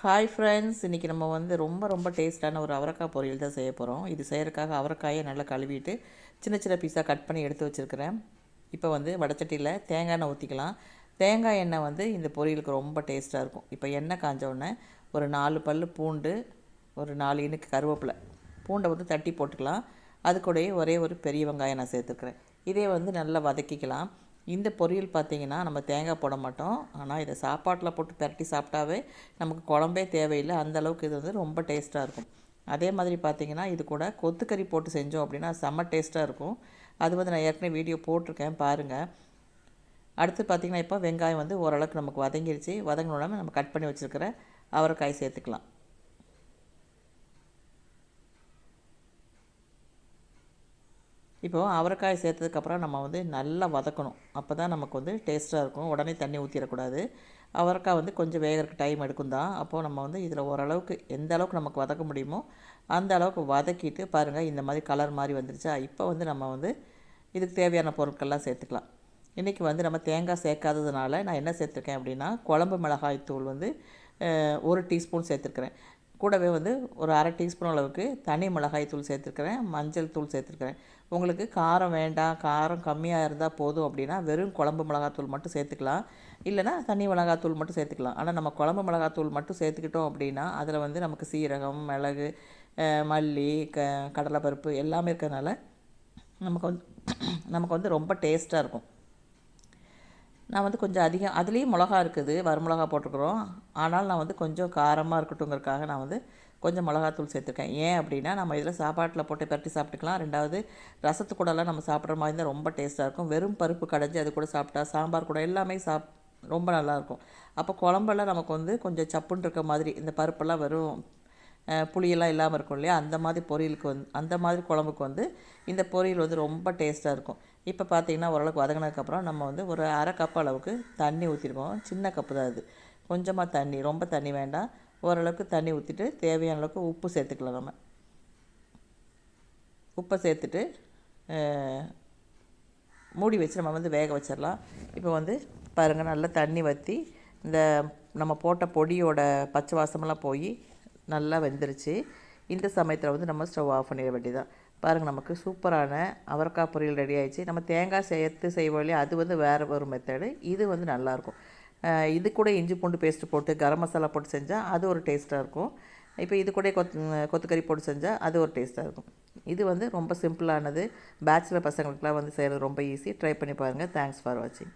Hi friends இன்றைக்கி நம்ம வந்து ரொம்ப ரொம்ப டேஸ்ட்டான ஒரு அவரைக்காய் பொரியல் தான் செய்ய போகிறோம் இது செய்கிறக்காக அவரைக்காயை நல்லா கழுவிட்டு சின்ன சின்ன பீஸாக கட் பண்ணி எடுத்து வச்சுருக்கிறேன். இப்போ வந்து வடச்சட்டியில் தேங்காய் எண்ணெய் ஊற்றிக்கலாம் தேங்காய் எண்ணெய் வந்து இந்த பொரியலுக்கு ரொம்ப டேஸ்ட்டாக இருக்கும். இப்போ எண்ணெய் காஞ்ச ஒரு நாலு பல் பூண்டு ஒரு நாலு இனுக்கு கருவேப்பிலை. பூண்டை வந்து தட்டி போட்டுக்கலாம். அது கூடயே ஒரே ஒரு பெரிய வெங்காயம் நான் சேர்த்துருக்குறேன். இதே வந்து நல்லா வதக்கிக்கலாம். இந்த பொரியல் பார்த்திங்கன்னா நம்ம தேங்காய் போட மாட்டோம். ஆனால் இதை சாப்பாட்டில் போட்டு பெரட்டி சாப்பிட்டாவே நமக்கு குழம்பே தேவையில்லை. அந்த அளவுக்கு இது வந்து ரொம்ப டேஸ்ட்டாக இருக்கும். அதே மாதிரி பார்த்திங்கன்னா இது கூட கொத்துக்கறி போட்டு செஞ்சோம் அப்படின்னா செம்ம டேஸ்ட்டாக இருக்கும். அது வந்து நான் ஏற்கனவே வீடியோ போட்டிருக்கேன். பாருங்கள் அடுத்து பார்த்திங்கன்னா இப்போ வெங்காயம் வந்து ஓரளவுக்கு நமக்கு வதங்கிருச்சு. வதங்கினோடனே நம்ம கட் பண்ணி வச்சுருக்கிற அவரைக்காய் சேர்த்துக்கலாம். இப்போது அவரைக்காய் சேர்த்ததுக்கப்புறம் நம்ம வந்து நல்லா வதக்கணும். அப்போ தான் நமக்கு வந்து டேஸ்ட்டாக இருக்கும். உடனே தண்ணி ஊற்றிடக்கூடாது அவரைக்காய் வந்து கொஞ்சம் வேகிறதுக்கு டைம் எடுக்கும் தான் அப்போது நம்ம வந்து இதில் ஓரளவுக்கு எந்த அளவுக்கு நமக்கு வதக்க முடியுமோ அந்த அளவுக்கு வதக்கிட்டு பாருங்கள் இந்த மாதிரி கலர் மாதிரி வந்துருச்சா? இப்போ வந்து நம்ம வந்து இதுக்கு தேவையான பொருட்கள்லாம் சேர்த்துக்கலாம். இன்றைக்கி வந்து நம்ம தேங்காய் சேர்க்காததுனால நான் என்ன சேர்த்துருக்கேன் அப்படின்னா குழம்பு மிளகாய் தூள் வந்து ஒரு டீஸ்பூன் சேர்த்துருக்குறேன். கூடவே வந்து ஒரு அரை டீஸ்பூன் அளவுக்கு தனி மிளகாய் தூள் சேர்த்துருக்குறேன். மஞ்சள் தூள் சேர்த்துருக்குறேன். உங்களுக்கு காரம் வேண்டாம் காரம் கம்மியாக இருந்தால் போதும் அப்படின்னா வெறும் குழம்பு மிளகாத்தூள் மட்டும் சேர்த்துக்கலாம். இல்லைனா தனி மிளகாத்தூள் மட்டும் சேர்த்துக்கலாம். ஆனால் நம்ம குழம்பு மிளகாத்தூள் மட்டும் சேர்த்துக்கிட்டோம் அப்படின்னா அதில் வந்து நமக்கு சீரகம் மிளகு மல்லி க கடலைப்பருப்பு எல்லாமே இருக்கிறதுனால நமக்கு வந்து நமக்கு வந்து ரொம்ப டேஸ்ட்டாக இருக்கும். நான் வந்து கொஞ்சம் அதிகம் அதுலேயும் மிளகா இருக்குது வரமிளகா போட்டிருக்குறோம். ஆனால் நான் வந்து கொஞ்சம் காரமாக இருக்கட்டுங்கிறதுக்காக நான் வந்து கொஞ்சம் மிளகாத்தூள் சேர்த்துருக்கேன். ஏன் அப்படின்னா நம்ம இதில் சாப்பாட்டில் போட்டு பரட்டி சாப்பிட்டுக்கலாம். ரெண்டாவது ரசத்து கூடலாம் நம்ம சாப்பிட்ற மாதிரி தான் ரொம்ப டேஸ்ட்டாக இருக்கும். வெறும் பருப்பு கடைஞ்சி அது கூட சாப்பிட்டா சாம்பார் கூட எல்லாமே சாப் ரொம்ப நல்லாயிருக்கும் அப்போ குழம்பெல்லாம் நமக்கு வந்து கொஞ்சம் சப்புன்னு இருக்க மாதிரி இந்த பருப்பெல்லாம் வெறும் புளியெல்லாம் இல்லாமல் இருக்கும் இல்லையா? அந்த மாதிரி பொரியலுக்கு வந்து அந்த மாதிரி குழம்புக்கு வந்து இந்த பொரியல் வந்து ரொம்ப டேஸ்ட்டாக இருக்கும். இப்போ பார்த்தீங்கன்னா ஓரளவுக்கு வதங்கினதுக்கப்புறம் நம்ம வந்து ஒரு அரை கப் அளவுக்கு தண்ணி ஊற்றிருக்கோம் சின்ன கப்பு தான் அது. கொஞ்சமாக தண்ணி ரொம்ப தண்ணி வேண்டாம். ஓரளவுக்கு தண்ணி ஊற்றிட்டு தேவையான அளவுக்கு உப்பு சேர்த்துக்கலாம் நம்ம. உப்பை சேர்த்துட்டு மூடி வச்சு நம்ம வந்து வேக வச்சிடலாம். இப்போ வந்து பாருங்கள் நல்லா தண்ணி வற்றி இந்த நம்ம போட்ட பொடியோட பச்சை வாசமெல்லாம் போய் நல்லா வெந்துருச்சு. இந்த சமயத்தில் வந்து நம்ம ஸ்டவ் ஆஃப் பண்ணிட வேண்டியதான் பாருங்கள் நமக்கு சூப்பரான அவரைக்காய் பொரியல் ரெடி ஆயிடுச்சு. நம்ம தேங்காய் சேர்த்து செய்வோம் இல்லையா? அது வந்து வேறு ஒரு மெத்தடு இது வந்து நல்லாயிருக்கும் இது கூட இஞ்சி பூண்டு பேஸ்ட்டு போட்டு கரம் மசாலா போட்டு செஞ்சால் அது ஒரு டேஸ்ட்டாக இருக்கும். இப்போ இது கூட கொத் கொத்துக்கறி போட்டு செஞ்சால் அது ஒரு டேஸ்ட்டாக இருக்கும். இது வந்து ரொம்ப சிம்பிளானது பேச்சுலர் பசங்களுக்குலாம் வந்து செய்கிறது ரொம்ப ஈஸி ட்ரை பண்ணி பாருங்கள் தேங்க்ஸ் ஃபார் வாட்சிங்